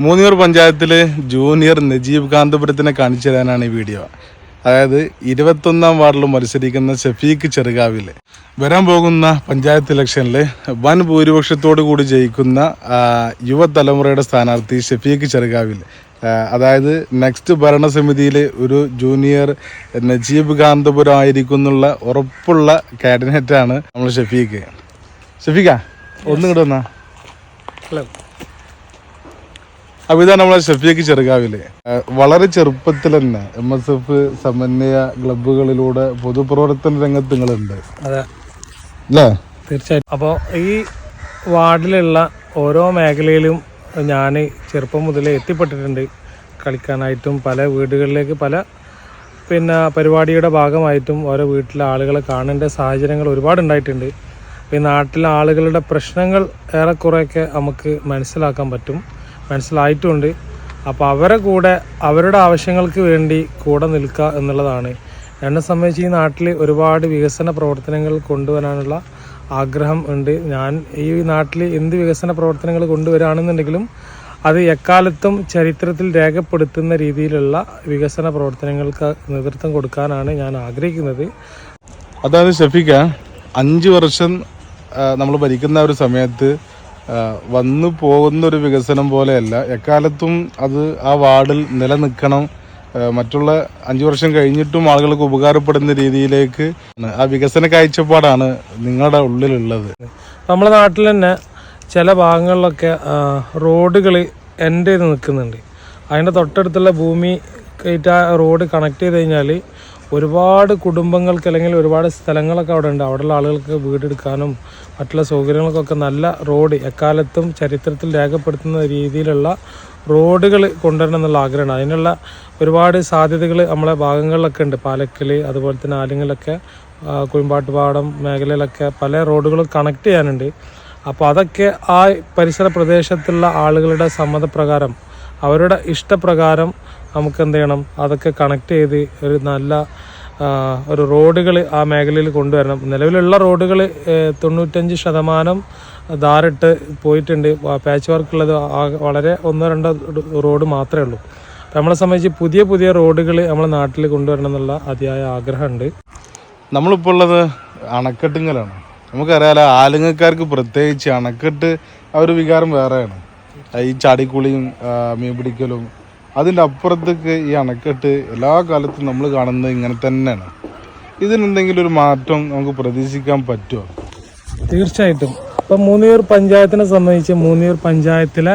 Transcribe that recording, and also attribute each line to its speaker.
Speaker 1: മൂന്നിയൂർ പഞ്ചായത്തിലെ ജൂനിയർ നജീബ് കാന്തപുരത്തിനെ കാണിച്ചു തരാനാണ് ഈ വീഡിയോ. അതായത് ഇരുപത്തൊന്നാം വാർഡിൽ മത്സരിക്കുന്ന ഷഫീഖ് ചെറുകാവിൽ വരാൻ പോകുന്ന പഞ്ചായത്ത് ഇലക്ഷനിൽ വൻ ഭൂരിപക്ഷത്തോടു കൂടി ജയിക്കുന്ന യുവതലമുറയുടെ സ്ഥാനാർത്ഥി ഷഫീഖ് ചെറുകാവിൽ അതായത് നെക്സ്റ്റ് ഭരണസമിതിയിൽ ഒരു ജൂനിയർ നജീബ് കാന്തപുരം ആയിരിക്കും എന്നുള്ള ഉറപ്പുള്ള കാബിനറ്റാണ് നമ്മൾ ഷഫീഖ്. ഷഫീഖ ഒന്നും ഇങ്ങോട്ട് വന്നാ.
Speaker 2: ഹലോ
Speaker 1: അപ്പൊ ഇതാണ് നമ്മളെ ഷഫീഖ് ചെറുകാവിലെ. വളരെ ചെറുപ്പത്തിൽ തന്നെ എം എസ് എഫ് സമന്വയ ക്ലബുകളിലൂടെ പൊതുപ്രവർത്തന രംഗത്ത് നിങ്ങളുണ്ട്. അല്ലേ?
Speaker 2: തീർച്ചയായിട്ടും. അപ്പോൾ ഈ വാർഡിലുള്ള ഓരോ മേഖലയിലും ഞാൻ ചെറുപ്പം മുതലേ എത്തിപ്പെട്ടിട്ടുണ്ട്. കളിക്കാനായിട്ടും പല വീടുകളിലേക്ക് പല പിന്നെ പരിപാടിയുടെ ഭാഗമായിട്ടും ഓരോ വീട്ടിലെ ആളുകളെ കാണേണ്ട സാഹചര്യങ്ങൾ ഒരുപാട് ഉണ്ടായിട്ടുണ്ട്. ഈ നാട്ടിലെ ആളുകളുടെ പ്രശ്നങ്ങൾ ഏറെക്കുറെയൊക്കെ നമുക്ക് മനസ്സിലാക്കാൻ പറ്റും. മനസ്സിലായിട്ടുമുണ്ട് അപ്പോൾ അവരെ കൂടെ അവരുടെ ആവശ്യങ്ങൾക്ക് വേണ്ടി കൂടെ നിൽക്കുക എന്നുള്ളതാണ്. എന്നെ സംബന്ധിച്ച് ഈ നാട്ടിൽ ഒരുപാട് വികസന പ്രവർത്തനങ്ങൾ കൊണ്ടുവരാനുള്ള ആഗ്രഹം ഉണ്ട്. ഞാൻ ഈ നാട്ടിൽ എന്ത് വികസന പ്രവർത്തനങ്ങൾ കൊണ്ടുവരാണെന്നുണ്ടെങ്കിലും അത് എക്കാലത്തും ചരിത്രത്തിൽ രേഖപ്പെടുത്തുന്ന രീതിയിലുള്ള വികസന പ്രവർത്തനങ്ങൾക്ക് നേതൃത്വം കൊടുക്കാനാണ് ഞാൻ ആഗ്രഹിക്കുന്നത്.
Speaker 1: അതായത് ഷഫീഖ അഞ്ച് വർഷം നമ്മൾ ഭരിക്കുന്ന ഒരു സമയത്ത് വന്നു പോകുന്ന ഒരു വികസനം പോലെയല്ല. എക്കാലത്തും അത് ആ വാർഡിൽ നിലനിൽക്കണം. മറ്റുള്ള അഞ്ചു വർഷം കഴിഞ്ഞിട്ടും ആളുകൾക്ക് ഉപകാരപ്പെടുന്ന രീതിയിലേക്ക് ആ വികസന കാഴ്ചപ്പാടാണ് നിങ്ങളുടെ ഉള്ളിലുള്ളത്.
Speaker 2: നമ്മുടെ നാട്ടിൽ തന്നെ ചില ഭാഗങ്ങളിലൊക്കെ റോഡുകൾ എന്റെ ചെയ്ത് നിൽക്കുന്നുണ്ട്. അതിന്റെ തൊട്ടടുത്തുള്ള ഭൂമി കയറ്റ റോഡ് കണക്ട് ചെയ്ത് കഴിഞ്ഞാൽ ഒരുപാട് കുടുംബങ്ങൾക്ക് അല്ലെങ്കിൽ ഒരുപാട് സ്ഥലങ്ങളൊക്കെ അവിടെ ഉണ്ട്. അവിടെയുള്ള ആളുകൾക്ക് വീടെടുക്കാനും മറ്റുള്ള സൗകര്യങ്ങൾക്കൊക്കെ നല്ല റോഡ് എക്കാലത്തും ചരിത്രത്തിൽ രേഖപ്പെടുത്തുന്ന രീതിയിലുള്ള റോഡുകൾ കൊണ്ടുവരണം എന്നുള്ള ആഗ്രഹമാണ്. അതിനുള്ള ഒരുപാട് സാധ്യതകൾ നമ്മളെ ഭാഗങ്ങളിലൊക്കെ ഉണ്ട്. പാലക്കൽ അതുപോലെ തന്നെ ആലിങ്ങലൊക്കെ കുഴിമ്പാട്ടുപാടം മേഖലയിലൊക്കെ പല റോഡുകളും കണക്ട് ചെയ്യാനുണ്ട്. അപ്പോൾ അതൊക്കെ ആ പരിസര പ്രദേശത്തുള്ള ആളുകളുടെ സമ്മതപ്രകാരം അവരുടെ ഇഷ്ടപ്രകാരം നമുക്ക് എന്ത് ചെയ്യണം? അതൊക്കെ കണക്ട് ചെയ്ത് ഒരു നല്ല ഒരു റോഡുകൾ ആ മേഖലയിൽ കൊണ്ടുവരണം. നിലവിലുള്ള റോഡുകൾ തൊണ്ണൂറ്റഞ്ച് ശതമാനം ധാരിട്ട് പോയിട്ടുണ്ട്. പാച്ച് വർക്കുള്ളത് ഉള്ളത് വളരെ ഒന്നോ രണ്ടോ റോഡ് മാത്രമേ ഉള്ളൂ. നമ്മളെ സംബന്ധിച്ച് പുതിയ പുതിയ റോഡുകൾ നമ്മളെ നാട്ടിൽ കൊണ്ടുവരണം എന്നുള്ള അതിയായ ആഗ്രഹമുണ്ട്.
Speaker 1: നമ്മളിപ്പോൾ ഉള്ളത് അണക്കെട്ടുങ്കലാണ് നമുക്കറിയാലോ ആലുങ്ങക്കാർക്ക് പ്രത്യേകിച്ച് അണക്കെട്ട് ആ ഒരു വികാരം വേറെയാണ്. ഈ ചാടിക്കുളിയും മീൻ പിടിക്കലും അതിന്റെ അപ്പുറത്തേക്ക് ഈ അണക്കെട്ട് എല്ലാ കാലത്തും നമ്മൾ കാണുന്നത് ഇങ്ങനെ തന്നെയാണ്. ഇതിനെന്തെങ്കിലും ഒരു മാറ്റം നമുക്ക് പ്രതീക്ഷിക്കാൻ പറ്റുമോ?
Speaker 2: തീർച്ചയായിട്ടും. ഇപ്പം മൂന്നിയൂർ പഞ്ചായത്തിനെ സംബന്ധിച്ച് മൂന്നിയൂർ പഞ്ചായത്തിലെ